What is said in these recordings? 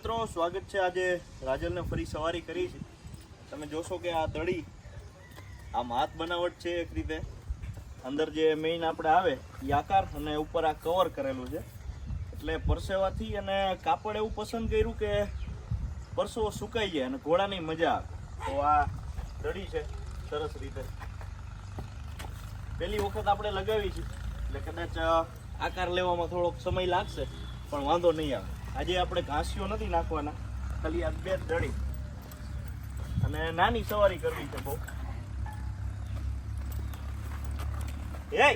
મિત્રો, સ્વાગત છે આજે રાજલને ફરી સવારી કરી છે. તમે જોશો કે આ તળી આમ હાથ બનાવટ છે એક રીતે. અંદર જે મેઇન આપણે આવે, એ આકાર અને ઉપર આ કવર કરેલું છે. એટલે પરસેવાથી અને કાપડ એવું પસંદ કર્યું કે પરસો સુકાઈ જાય અને ઘોડાની મજા તો આ દડી છે, સરસ રીતે. પહેલી વખત આપણે લગાવી છે. એટલે કદાચ આકાર લેવામાં થોડોક સમય લાગશે, પણ વાંધો નહીં આવે. આજે આપણે ઘાસીઓ નથી નાખવાના, ખાલી આ બે દળી. અને નાની સવારી કરવી છે બહુ. એ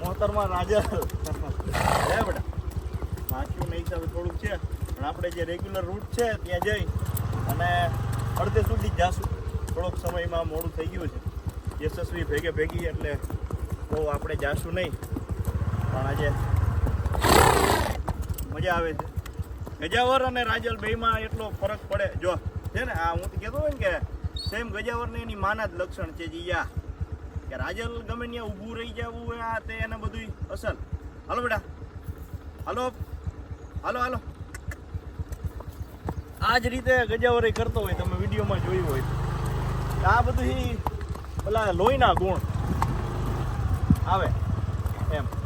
મોતરમાં રાજા. હે બેટા. વાંચ્યું નહીં હિસાબે થોડુંક છે, પણ આપણે જે રેગ્યુલર રૂટ છે ત્યાં જઈ અને અડધે સુધી જ જાશું. થોડોક સમયમાં મોડું થઈ ગયું છે. યશસ્વી ભેગે ભેગી એટલે બહુ આપણે જાશું નહીં. પણ આજે મજા આવે છે. ગજાવર અને રાજલ બેયમાં એટલો ફરક પડે. જો, છે ને, આ હું તો કહેતો હોય ને કે સેમ ગજાવરને એની માના જ લક્ષણ છે જીયા કે રાજલ ગમે ત્યાં ઊભું રહી જવું હોય, આ તે એને બધું અસર હાલો બેટા. હાલો. હાલો હાલો. આ જ રીતે ગજાવરે કરતો હોય, તમે વિડીયોમાં જોયું હોય. આ બધું પેલા લોહીના ગુણ. આવે. એમ.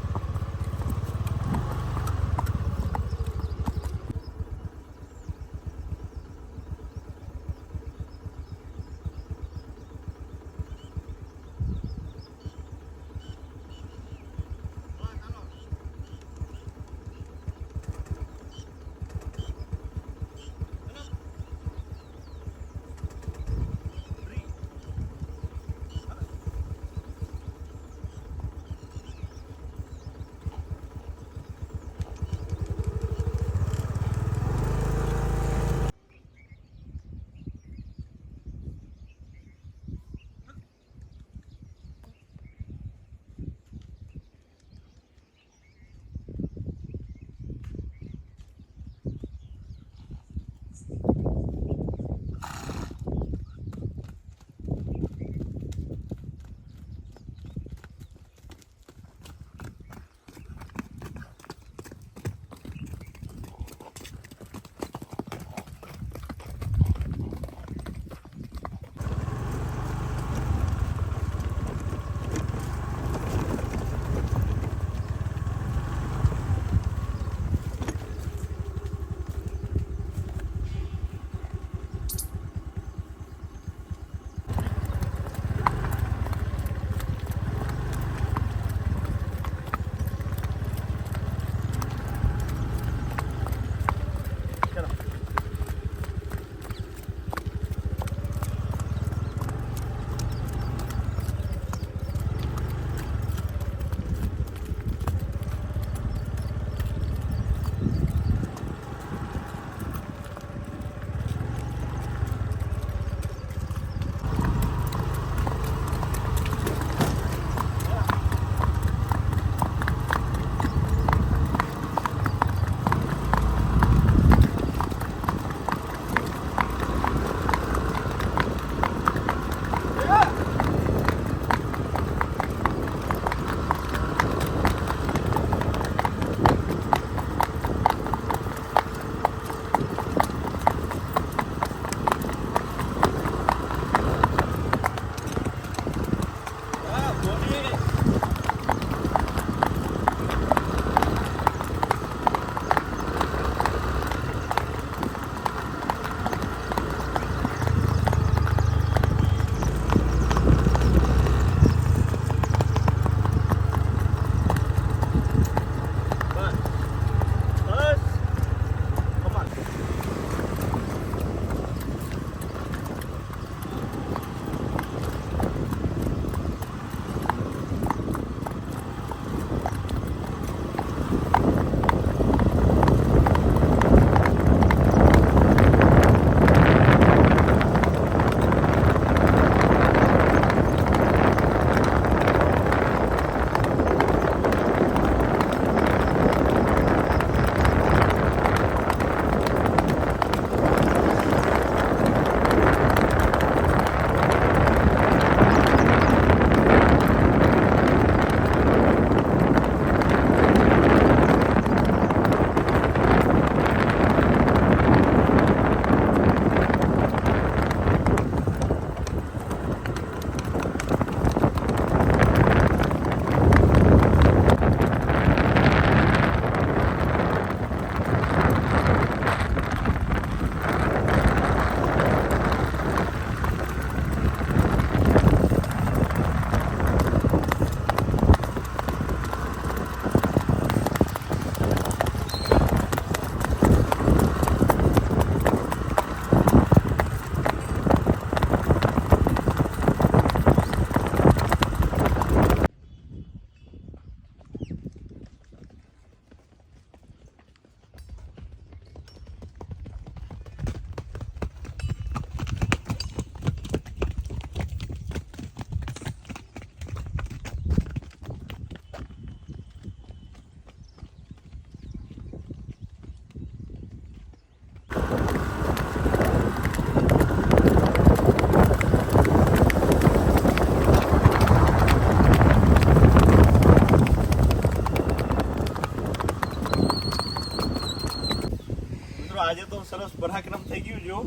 સરસ પરાક્રમ થઈ ગયું જો.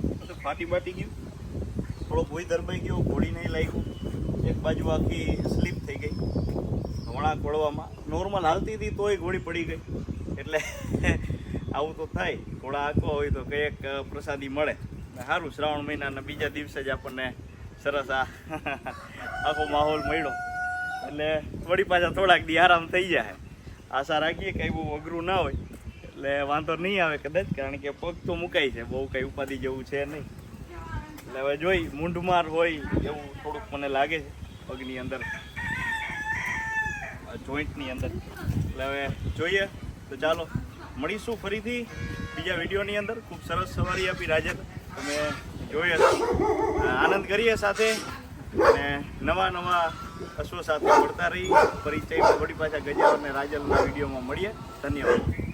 બધું ફાટી બાટી ગયું. થોડો ભોય દરબાઈ ગયો, ઘોડી નહીં લાગ્યું. એક બાજુ આખી સ્લીપ થઈ ગઈ. વળાંક વળવામાં નોર્મલ હાલતી હતી તોય ઘોડી પડી ગઈ. એટલે આવું તો થાય. ઘોડા આખો હોય તો કંઈક પ્રસાદી મળે. સારું શ્રાવણ મહિનાના બીજા દિવસે જ આપણને સરસ આ આખો માહોલ મળ્યો. એટલે વળી પાછા થોડાક દી આરામ થઈ જાય. આશા રાખીએ કંઈ બહુ અઘરું ના હોય. એટલે વાંધો નહીં આવે કદાચ, કારણ કે પગ તો મુકાય છે, બહુ કંઈ ઉપાધિ જેવું છે નહીં. એટલે હવે જોઈ, મૂંઢમાર હોય એવું થોડુંક મને લાગે છે, પગની અંદર. જોઈન્ટની અંદર. એટલે હવે જોઈએ, તો ચાલો, મળીશું ફરીથી બીજા વિડીયોની અંદર. ખૂબ સરસ સવારી આપી રાજે તમે જોઈએ આનંદ કરીએ સાથે. અને નવા નવા અશ્વ સાથે મળતા રહી. પરિચય વળી પાછા ગજાવર અને રાજલના વિડીયોમાં મળીએ. ધન્યવાદ.